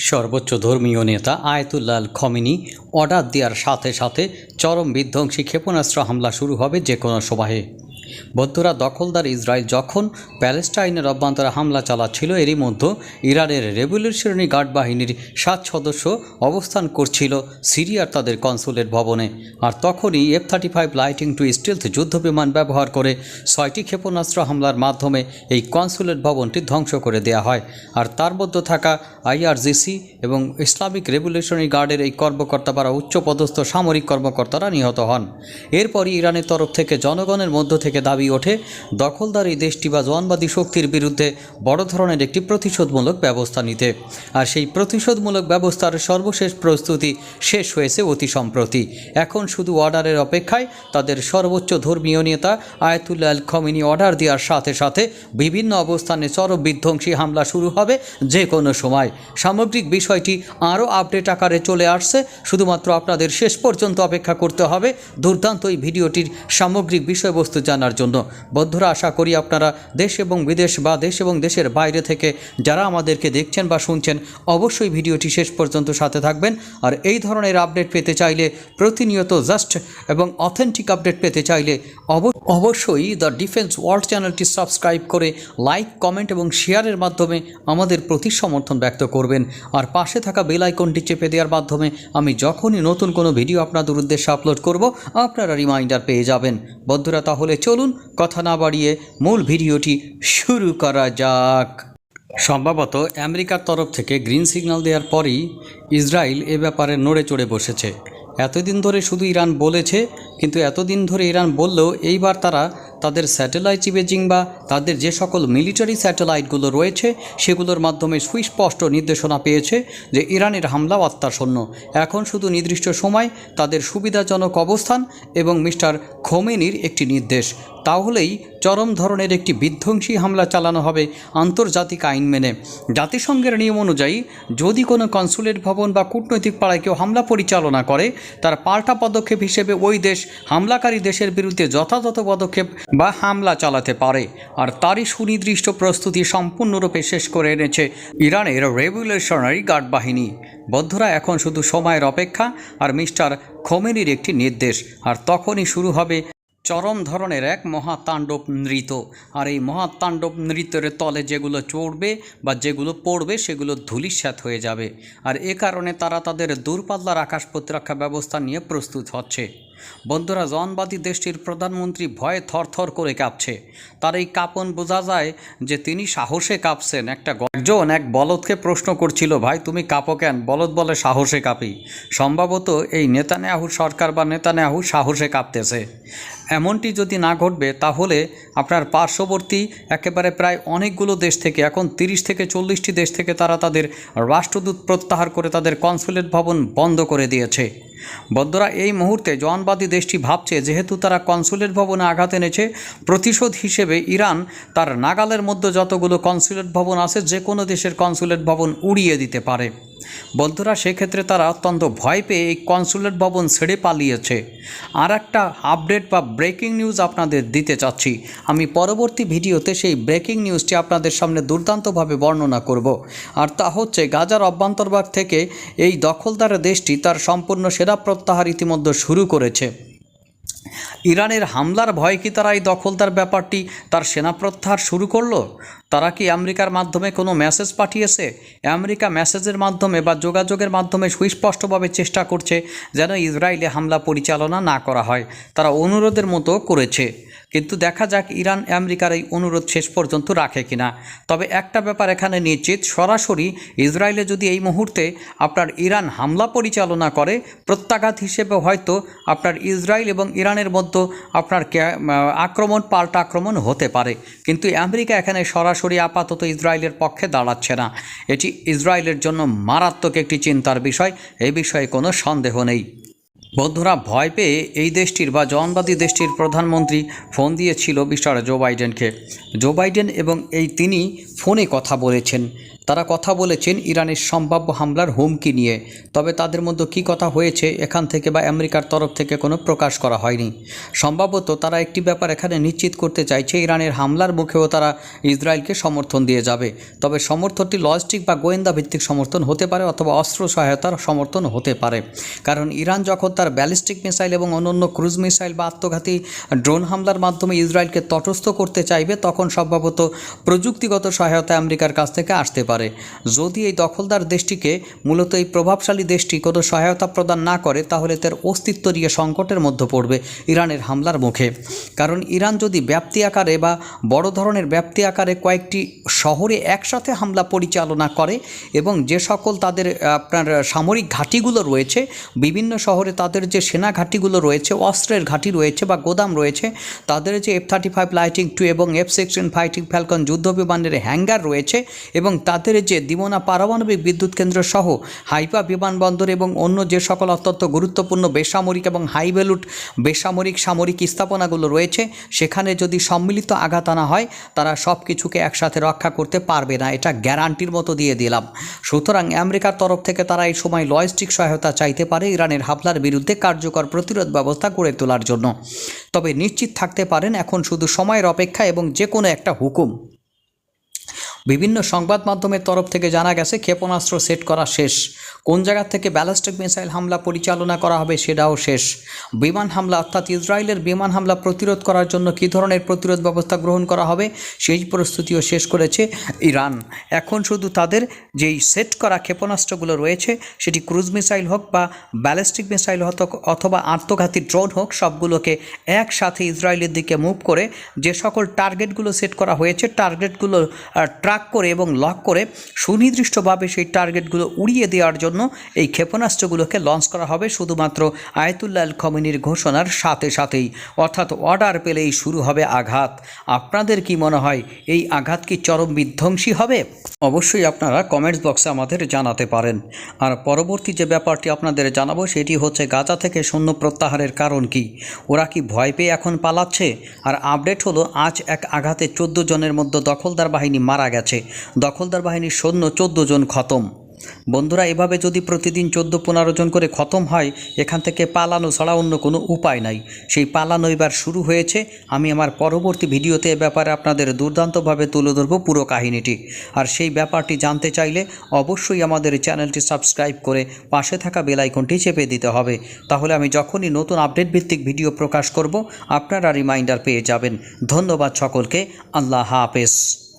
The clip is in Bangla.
সর্বোচ্চ ধর্মীয় নেতা আয়তুল্লাল খমিনি অর্ডার দেওয়ার সাথে সাথে চরম বিধ্বংসী ক্ষেপণাস্ত্র হামলা শুরু হবে যে কোনো সময়ে বৌদ্ধরা দখলদার ইসরায়েল যখন প্যালেস্টাইনের অভ্যন্তরে হামলা চালাচ্ছিল, এরই মধ্যে ইরানের রেভলিউশনারি গার্ড বাহিনীর সাত সদস্য অবস্থান করছিল সিরিয়ার তাদের কনসুলেট ভবনে। আর তখনই F thirty five lightning two stealth যুদ্ধ বিমান ব্যবহার করে ছয়টি ক্ষেপণাস্ত্র হামলার মাধ্যমে এই কনসুলেট ভবনটি ধ্বংস করে দেওয়া হয়। আর তার মধ্যে থাকা আইআরজিসি এবং ইসলামিক রেভলিউশনারি গার্ডের এই কর্মকর্তা বা উচ্চপদস্থ সামরিক কর্মকর্তারা নিহত হন। এরপরই ইরানের তরফ থেকে জনগণের মধ্য থেকে দাবি ওঠে, দখলদার এই দেশটি বা জওয়ানবাদী শক্তির বিরুদ্ধে বড় ধরনের একটি প্রতিশোধমূলক ব্যবস্থা নিতে। আর সেই প্রতিশোধমূলক ব্যবস্থার সর্বশেষ প্রস্তুতি শেষ হয়েছে অতি সম্প্রতি। এখন শুধু অর্ডারের অপেক্ষায় তাদের সর্বোচ্চ ধর্মীয় নেতা আয়াতুল্লাহ আল খমিনি অর্ডার দেওয়ার সাথে সাথে বিভিন্ন অবস্থানে চরম বিধ্বংসী হামলা শুরু হবে যে কোনো সময়। সামগ্রিক বিষয়টি আরও আপডেট আকারে চলে আসছে। শুধুমাত্র আপনাদের শেষ পর্যন্ত অপেক্ষা করতে হবে। দুর্দান্ত এই ভিডিওটির সামগ্রিক বিষয়বস্তু জানার জন্য। বন্ধুরা, আশা করি আপনারা দেশ এবং বিদেশ বা দেশ এবং দেশের বাইরে থেকে যারা আমাদেরকে দেখছেন বা শুনছেন, অবশ্যই ভিডিওটি শেষ পর্যন্ত সাথে থাকবেন। আর এই ধরনের আপডেট পেতে চাইলে প্রতিনিয়ত জাস্ট এবং অথেন্টিক আপডেট পেতে চাইলে অব- অবশ্যই দ্য ডিফেন্স ওয়ার্ল্ড চ্যানেলটি সাবস্ক্রাইব করে লাইক, কমেন্ট এবং শেয়ারের মাধ্যমে আমাদের প্রতি সমর্থন ব্যক্ত করবেন। আর পাশে থাকা বেল আইকনটি চেপে দেওয়ার মাধ্যমে আমি যখনই নতুন কোনো ভিডিও আপনাদের উদ্দেশ্যে আপলোড করব, আপনারা রিমাইন্ডার পেয়ে যাবেন। বন্ধুরা, তাহলে চলুন কথা না বাড়িয়ে মূল ভিডিওটি শুরু করা যাক। সম্ভবত আমেরিকার তরফ থেকে গ্রিন সিগন্যাল দেওয়ার পরই ইসরায়েল এ ব্যাপারে নড়ে চড়ে বসেছে। এতদিন ধরে শুধু ইরান বলেছে, কিন্তু এতদিন ধরে ইরান বললেও এইবার তারা তাদের স্যাটেলাইট ইমেজিং বা তাদের যে সকল মিলিটারি স্যাটেলাইটগুলো রয়েছে, সেগুলোর মাধ্যমে সুস্পষ্ট নির্দেশনা পেয়েছে যে ইরানের হামলা আত্মাশূন্য। এখন শুধু নির্দিষ্ট সময় তাদের সুবিধাজনক অবস্থান এবং মিস্টার খোমেনির একটি নির্দেশ। তাহলেই চরম ধরনের একটি বিধ্বংসী হামলা চালানো হবে আন্তর্জাতিক আইন মেনে। জাতিসংঘের নিয়ম অনুযায়ী, যদি কোনো কনসুলেট ভবন বা কূটনৈতিক পাড়ায় কেউ হামলা পরিচালনা করে, তার পাল্টা পদক্ষেপ হিসেবে ওই দেশ হামলাকারী দেশের বিরুদ্ধে যথাযথ পদক্ষেপ বা হামলা চালাতে পারে। আর তারই সুনির্দিষ্ট প্রস্তুতি সম্পূর্ণরূপে শেষ করে এনেছে ইরানের রেভলিউশনারি গার্ড বাহিনী। বদ্ধরা এখন শুধু সময়ের অপেক্ষা, আর মিস্টার খোমেনির একটি নির্দেশ। আর তখনই শুরু হবে চরম ধরনের এক মহাতাণ্ডব নৃত্য। আর এই মহাতাণ্ডব নৃত্যের তলে যেগুলো চড়বে বা যেগুলো পড়বে, সেগুলো ধুলিস্যাত হয়ে যাবে। আর এ কারণে তারা তাদের দূরপাল্লার আকাশ প্রতিরক্ষা ব্যবস্থা নিয়ে প্রস্তুত হচ্ছে। বন্ধুরা জনবাদী দেশটির প্রধানমন্ত্রী ভয়ে থরথর করে কাঁপছে। তার এই কাঁপন বোঝা যায় যে তিনি সাহসে কাঁপছেন। একটা একজন এক বলদকে প্রশ্ন করছিল, ভাই, তুমি কাঁপো কেন? বলদ বলে সাহসে কাঁপি। সম্ভবত এই নেতানেয়াহু সরকার বা নেতানেয়াহু সাহসে কাঁপতেছে। এমনটি যদি না ঘটবে, তাহলে আপনার পার্শ্ববর্তী একেবারে প্রায় অনেকগুলো দেশ থেকে, এখন তিরিশ থেকে চল্লিশটি দেশ থেকে তারা তাদের রাষ্ট্রদূত প্রত্যাহার করে তাদের কনসুলেট ভবন বন্ধ করে দিয়েছে। বন্ধুরা, এই মুহূর্তে জওয়ানবাদী দেশটি ভাবছে, যেহেতু তারা কনসুলেট ভবনে আঘাত এনেছে, প্রতিশোধ হিসেবে ইরান তার নাগালের মধ্যে যতগুলো কনসুলেট ভবন আছে যে কোনো দেশের কনসুলেট ভবন উড়িয়ে দিতে পারে। বন্ধুরা, সেক্ষেত্রে তারা অত্যন্ত ভয় পেয়ে এই কনসুলেট ভবন ছেড়ে পালিয়েছে। আর একটা আপডেট বা ব্রেকিং নিউজ আপনাদের দিতে চাচ্ছি। আমি পরবর্তী ভিডিওতে সেই ব্রেকিং নিউজটি আপনাদের সামনে দুর্দান্তভাবে বর্ণনা করব। আর তা হচ্ছে, গাজার অভ্যন্তরভাগ থেকে এই দখলদার দেশটি তার সম্পূর্ণ সেরা প্রত্যাহার ইতিমধ্যে শুরু করেছে। ইরানের হামলার ভয় কি তারা এই দখলদার ব্যাপারটি তার সেনা প্রত্যাহার শুরু করল? তারা কি আমেরিকার মাধ্যমে কোনো মেসেজ পাঠিয়েছে? আমেরিকা মেসেজের মাধ্যমে বা যোগাযোগের মাধ্যমে সুস্পষ্টভাবে চেষ্টা করছে যেন ইসরায়েলে হামলা পরিচালনা না করা হয়। তারা অনুরোধের মতো করেছে। কিন্তু দেখা যাক ইরান আমেরিকার এই অনুরোধ শেষ পর্যন্ত রাখে কিনা। তবে একটা ব্যাপার এখানে নিশ্চিত, সরাসরি ইসরায়েলে যদি এই মুহূর্তে আপনার ইরান হামলা পরিচালনা করে, প্রত্যাঘাত হিসেবে হয়তো আপনার ইসরায়েল এবং ইরানের মধ্যে আপনার আক্রমণ, পাল্টা আক্রমণ হতে পারে। কিন্তু আমেরিকা এখানে সরাসরি আপাতত ইসরায়েলের পক্ষে দাঁড়াচ্ছে না। এটি ইসরায়েলের জন্য মারাত্মক একটি চিন্তার বিষয়। এই বিষয়ে কোনো সন্দেহ নেই। বন্ধুরা, ভয় পেয়ে এই দেশটির বা জনবাদী দেশটির প্রধানমন্ত্রী ফোন দিয়েছিল মিস্টার জো বাইডেনকে। জো বাইডেন এবং এই তিনি ফোনে কথা বলেছেন। তারা কথা বলেছেন ইরানের সম্ভাব্য হামলার হুমকি নিয়ে। তবে তাদের মধ্যে কী কথা হয়েছে এখান থেকে বা আমেরিকার তরফ থেকে কোনো প্রকাশ করা হয়নি। সম্ভবত তারা একটি ব্যাপার এখানে নিশ্চিত করতে চাইছে, ইরানের হামলার মুখেও তারা ইসরায়েলকে সমর্থন দিয়ে যাবে। তবে সমর্থনটি লজিস্টিক বা গোয়েন্দা ভিত্তিক সমর্থন হতে পারে অথবা অস্ত্র সহায়তার সমর্থন হতে পারে। কারণ ইরান যখন তার ব্যালিস্টিক মিসাইল এবং অন্যান্য ক্রুজ মিসাইল বা আত্মঘাতী ড্রোন হামলার মাধ্যমে ইসরায়েলকে তটস্থ করতে চাইবে, তখন সম্ভবত প্রযুক্তিগত সহায়তা আমেরিকার কাছ থেকে আসতে পারে। যদি এই দখলদার দেশটিকে মূলত এই প্রভাবশালী দেশটি কোনো সহায়তা প্রদান না করে, তাহলে তার অস্তিত্ব নিয়ে সংকটের মধ্যে পড়বে ইরানের হামলার মুখে। কারণ ইরান যদি ব্যাপ্তি আকারে বা বড় ধরনের ব্যাপ্তি আকারে কয়েকটি শহরে একসাথে হামলা পরিচালনা করে এবং যে সকল তাদের, আপনার সামরিক ঘাঁটিগুলো রয়েছে, বিভিন্ন শহরে তাদের যে সেনা ঘাঁটিগুলো রয়েছে, অস্ত্রের ঘাঁটি রয়েছে বা গোদাম রয়েছে, তাদের যে F thirty five lightning two এবং এফ সিক্সটিন ফাইটিং ফ্যালকন যুদ্ধ বিমানের হ্যাঙ্গার রয়েছে এবং তাদের যে দিমোনা পারমাণবিক বিদ্যুৎ কেন্দ্র সহ হাইপা বিমানবন্দর এবং অন্য যে সকল অত্যন্ত গুরুত্বপূর্ণ বেসামরিক এবং হাইভ্যালুট বেসামরিক সামরিক স্থাপনাগুলো রয়েছে, সেখানে যদি সম্মিলিত আঘাত আনা হয়, তারা সব কিছুকে একসাথে রক্ষা করতে পারবে না। এটা গ্যারান্টির মতো দিয়ে দিলাম। সুতরাং আমেরিকার তরফ থেকে তারা এই সময় লজিস্টিক সহায়তা চাইতে পারে ইরানের হামলার বিরুদ্ধে কার্যকর প্রতিরোধ ব্যবস্থা গড়ে তোলার জন্য। তবে নিশ্চিত থাকতে পারেন, এখন শুধু সময়ের অপেক্ষা এবং যে কোনো একটা হুকুম। বিভিন্ন সংবাদ মাধ্যমের তরফ থেকে জানা গেছে, ক্ষেপণাস্ত্র সেট করা শেষ। কোন জায়গা থেকে ব্যালিস্টিক মিসাইল হামলা পরিচালনা করা হবে সেটাও শেষ। বিমান হামলা অর্থাৎ ইসরায়েলের বিমান হামলা প্রতিরোধ করার জন্য কী ধরনের প্রতিরোধ ব্যবস্থা গ্রহণ করা হবে সেই প্রস্তুতিও শেষ করেছে ইরান। এখন শুধু তাদের যেই সেট করা ক্ষেপণাস্ত্রগুলো রয়েছে, সেটি ক্রুজ মিসাইল হোক বা ব্যালিস্টিক মিসাইল হোক অথবা আত্মঘাতী ড্রোন হোক, সবগুলোকে একসাথে ইসরায়েলের দিকে মুভ করে যে সকল টার্গেটগুলো সেট করা হয়েছে, টার্গেটগুলো ট্র্যাক করে এবং লক করে সুনির্দিষ্টভাবে সেই টার্গেটগুলো উড়িয়ে দেওয়ার জন্য এই ক্ষেপণাস্ত্রগুলোকে লঞ্চ করা হবে শুধুমাত্র আয়তুল্লাহ আল খমিনির ঘোষণার সাথে সাথেই। অর্থাৎ অর্ডার পেলেই শুরু হবে আঘাত। আপনাদের কি মনে হয়, এই আঘাত কি চরম বিধ্বংসী হবে? অবশ্যই আপনারা কমেন্টস বক্সে আমাদের জানাতে পারেন। আর পরবর্তী যে ব্যাপারটি আপনাদের জানাব, সেটি হচ্ছে গাজা থেকে সৈন্য প্রত্যাহারের কারণ কি? ওরা কি ভয় পেয়ে এখন পালাচ্ছে? আর আপডেট হলো, আজ এক আঘাতে চোদ্দ জনের মধ্যে দখলদার বাহিনী মারা গেছে। দখলদার বাহিনীর সৈন্য চোদ্দ জন খতম। বন্ধুরা, এভাবে যদি প্রতিদিন চোদ্দ পনেরো জন করে খতম হয়, এখান থেকে পালানো ছাড়া অন্য কোনো উপায় নাই। সেই পালানো এবার শুরু হয়েছে। আমি আমার পরবর্তী ভিডিওতে এ ব্যাপারে আপনাদের দুর্দান্তভাবে তুলে ধরবো পুরো কাহিনীটি। আর সেই ব্যাপারটি জানতে চাইলে অবশ্যই আমাদের চ্যানেলটি সাবস্ক্রাইব করে পাশে থাকা বেল আইকনটি চেপে দিতে হবে। তাহলে আমি যখনই নতুন আপডেট ভিত্তিক ভিডিও প্রকাশ করব, আপনারা রিমাইন্ডার পেয়ে যাবেন। ধন্যবাদ সকলকে। আল্লাহ হাফেজ।